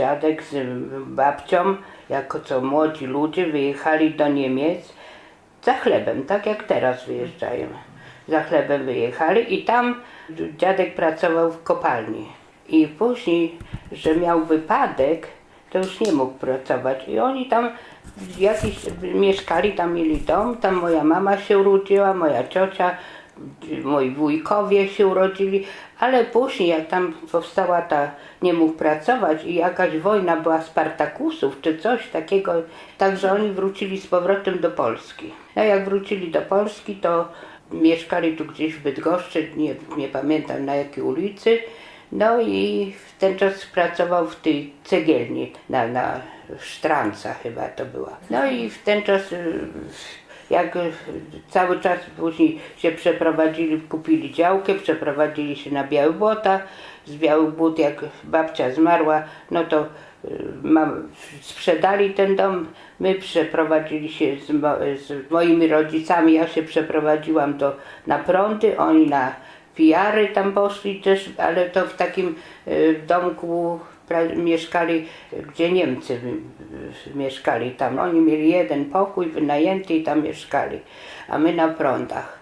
dziadek z babcią, jako co młodzi ludzie, wyjechali do Niemiec za chlebem, tak jak teraz wyjeżdżają. Za chlebem wyjechali i tam dziadek pracował w kopalni. I później, że miał wypadek, to już nie mógł pracować. I oni tam jakiś, mieszkali, tam mieli dom, tam moja mama się urodziła, moja ciocia, moi wujkowie się urodzili, ale później jak tam powstała ta, nie mógł pracować i jakaś wojna była Spartakusów czy coś takiego, także oni wrócili z powrotem do Polski. No jak wrócili do Polski, to mieszkali tu gdzieś w Bydgoszczy, nie, nie pamiętam na jakiej ulicy, no i w ten czas pracował w tej cegielni, na, na Sztranca chyba to była. No i w ten czas, y, jak cały czas później się przeprowadzili, kupili działkę, przeprowadzili się na Białe Błota. Z Białych jak babcia zmarła, no to y, mam, sprzedali ten dom. My przeprowadzili się z, mo, z moimi rodzicami, ja się przeprowadziłam do, na prądy, oni na pijary tam poszli też, ale to w takim y, domku mieszkali, gdzie Niemcy mieszkali tam. Oni mieli jeden pokój wynajęty i tam mieszkali, a my na prądach.